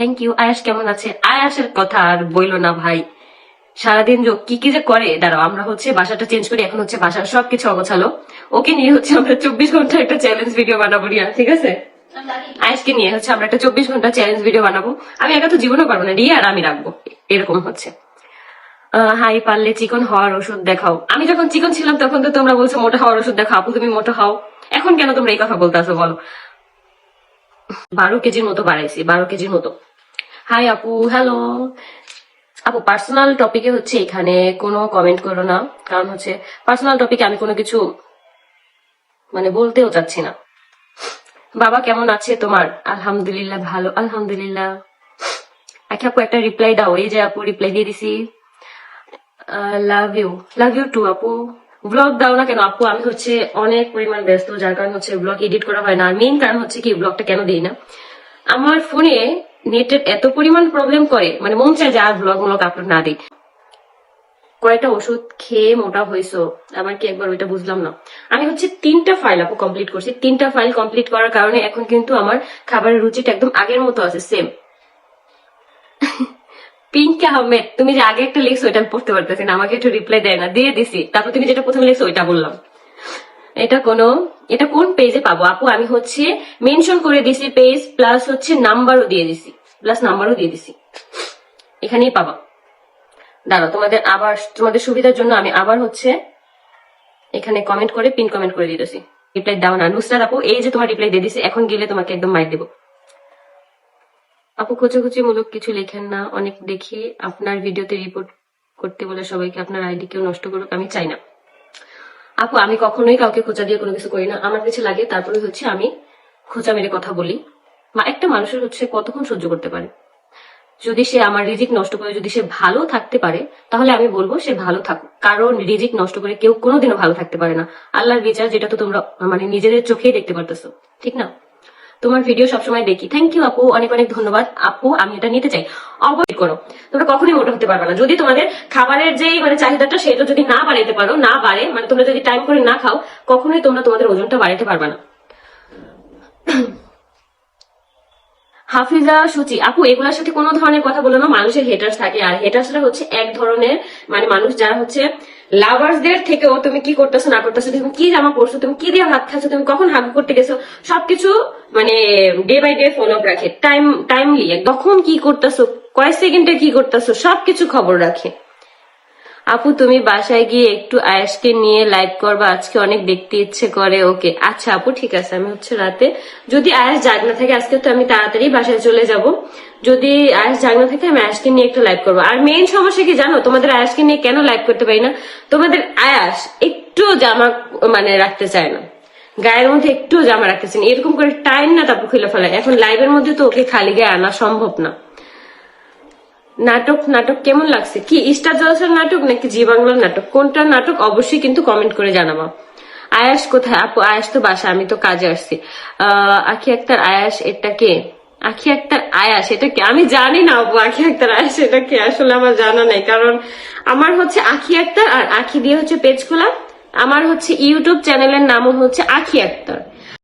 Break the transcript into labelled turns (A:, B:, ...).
A: Thank you আয়াস কেমন আছে আয়াসের কথা আর বইলো না, ভাই। সারাদিন কি কি যে করে, দাঁড়াও, আমরা হচ্ছে বাসাটা চেঞ্জ করি, এখন হচ্ছে বাসার সবকিছু অগোছালো। ওকে নিয়ে হচ্ছে আমরা চব্বিশ ঘণ্টা একটা চ্যালেঞ্জ ভিডিও বানাবো, রিয়া, ঠিক আছে? আয়াসকে নিয়ে হচ্ছে আমরা একটা চব্বিশ ঘণ্টা চ্যালেঞ্জ ভিডিও বানাবো। আমি একা তো জীবনও পারব না, রিয়া আর আমি রাখব, এরকম হচ্ছে। হাই, পারলে চিকন হওয়ার ওষুধ দেখাও। আমি যখন চিকন ছিলাম, তখন তো তোমরা বলছো মোটা হওয়ার ওষুধ দেখাও, আপু তুমি মোটা হও। এখন কেন তোমরা এই কথা বলতেছো, বলো? বারো কেজির মতো বাড়াইছি, বারো কেজির মতো। হাই আপু হ্যালো আপু পার্সোনাল টপিকে হচ্ছে এখানে কোনো কমেন্ট করো না। কারণ হচ্ছে পার্সোনাল টপিকে আমি কোনো কিছু মানে বলতেও চাচ্ছি না। বাবা, কেমন আছে তোমার? আলহামদুলিল্লাহ ভালো, আলহামদুলিল্লাহ। আচ্ছা আপু একটা রিপ্লাই দাও। এই যে আপু রিপ্লাই দিয়ে দিছি। Love you love you too আপু ব্লগ দাও না কেন? আপু আমি হচ্ছে অনেক পরিমাণ ব্যস্ত, যার কারণে হচ্ছে ব্লগ এডিট করা হয় না। আর মেইন কারণ হচ্ছে কি ব্লগটা কেন দিই না? আমার ফোনে নেটের এত পরিমাণ প্রবলেম করে মানে মন চায় যে আর ব্লগ মূলক আপলোড না দিই কয়টা ওষুধ খেয়ে মোটা হয়েছো, আমার কি একবার ওইটা বুঝলাম না। আমি হচ্ছে তিনটা ফাইল আপু কমপ্লিট করছি। তিনটা ফাইল কমপ্লিট করার কারণে এখন কিন্তু আমার খাবারের রুচিটা একদম আগের মতো আছে সেম পিঙ্ক আহমেদ, তুমি যে আগে একটা লিখছো ওইটা আমি পড়তে পারতেছি না, আমাকে একটু রিপ্লাই দেয় না, দিয়ে দিছি। তারপর তুমি যেটা প্রথমে লিখছো ওইটা বললাম। এটা কোনো, এটা কোন পেজে পাবো? আপু, আমি হচ্ছে মেনশন করে দিছি পেজ প্লাস হচ্ছে নাম্বারও দিয়ে দিছি। প্লাস নাম্বারও দিয়ে দিছি। এখানেই পাবা। দাঁড়াও, তোমাদের আবার, তোমাদের সুবিধার জন্য আমি আবার হচ্ছে এখানে কমেন্ট করে পিন কমেন্ট করে দিতেছি। রিপ্লাই দাও না। নুসরাত আপু, এই যে তোমার রিপ্লাই দিয়ে দিছি, এখন গেলে তোমাকে একদম মাইর দেবো। আপু খোঁচাখুচি মূলক কিছু লেখেন না। অনেক দেখি। আপনার ভিডিওতে রিপোর্ট করতে বলে সবাইকে আপনার আইডি কেউ নষ্ট করুক, আমি চাই না। আপু, আমি কখনোই কাউকে খোঁচা দিয়ে কোনো কিছু করি না। আমার কিছু লাগে, তারপরে হচ্ছে আমি খোঁচা মেরে কথা বলি। একটা মানুষের হচ্ছে কতক্ষণ সহ্য করতে পারে? যদি সে আমার রিজিক নষ্ট করে, যদি সে ভালো থাকতে পারে, তাহলে আমি বলব সে ভালো থাকুক। কারণ রিজিক নষ্ট করে কেউ কোনোদিনও ভালো থাকতে পারে না। আল্লাহর বিচার যেটা তো তোমরা মানে নিজেদের চোখেই দেখতে পারতেছো, ঠিক না? তোমার ভিডিও সবসময় দেখি। থ্যাংক ইউ আপু। অনেক অনেক ধন্যবাদ। আপু, আমি এটা নিতে চাই। অবশ্যই করো। তোমরা কখনোই মোটা হতে পারবে না। যদি তোমাদের খাবারের যেই মানে চাহিদাটা সেটা যদি না বাড়াইতে পারো, না বাড়ে মানে তোমরা যদি টাইম করে না খাও, কখনোই তোমরা তোমাদের ওজনটা বাড়াইতে পারবে না। হাফিজা, সুচি, আপু, এগুলোর সাথে কোনো ধরনের কথা বলে না, মানুষের হেটার্স থাকে। আর হেটার্সরা হচ্ছে এক ধরনের মানে মানুষ যারা হচ্ছে লাভার্সদের থেকেও তুমি কি করতেছো, না করতেছো, তুমি কি জামা পরছো, তুমি কি দিয়ে হাত খাচ্ছো, তুমি কখন হাগু করতে গেছো, সবকিছু মানে ডে বাই ডে ফলো রাখে। টাইম টাইমলি কখন কি করতেছো, কয় সেকেন্ডে কি করতেছো, সবকিছু খবর রাখে। আপু, তুমি বাসায় গিয়ে একটু আয়াসকে নিয়ে লাইভ করবা। আজকে অনেক দেখতে ইচ্ছে করে ওকে। আচ্ছা আপু, ঠিক আছে। আমি হচ্ছে রাতে যদি আয়াস জাগ না থাকে, আজকে তো আমি তাড়াতাড়ি বাসায় চলে যাব। যদি আয়াস জাগ না থাকে, আমি আয়াসকে নিয়ে একটু লাইভ করব। আর মেইন সমস্যা কি জানো? তোমাদের আয়াসকে নিয়ে কেন লাইভ করতে পারি না? তোমাদের আয়াস একটু জামা মানে রাখতে চায় না। গায়ের মধ্যে একটু জামা রাখতে চায় এরকম করে টাইম না তারপর খুলে ফেলায়। এখন লাইভের মধ্যে তো ওকে খালি গায়ে আনা সম্ভব না। নাটক নাটক কেমন লাগছে? কি স্টার জলসার নাটক নাকি জি বাংলার নাটক? কোনটা নাটক অবশ্যই কিন্তু কমেন্ট করে জানাব। আয়াস কোথায়? আপু, আয়াস তো বাসা, আমি তো কাজে আসছি। আখি আক্তার আয়াস, এটা কে? আখি আক্তার আয়াস, এটা কে? আমি জানি না আপু, আখি আক্তার আয়াস, এটা কে? আসলে আমার জানা নাই, কারণ আমার হচ্ছে আখি আক্তার আর আখি দিয়ে হচ্ছে পেজ খোলা। আমার হচ্ছে ইউটিউব চ্যানেলের নামও হচ্ছে আখি আক্তার।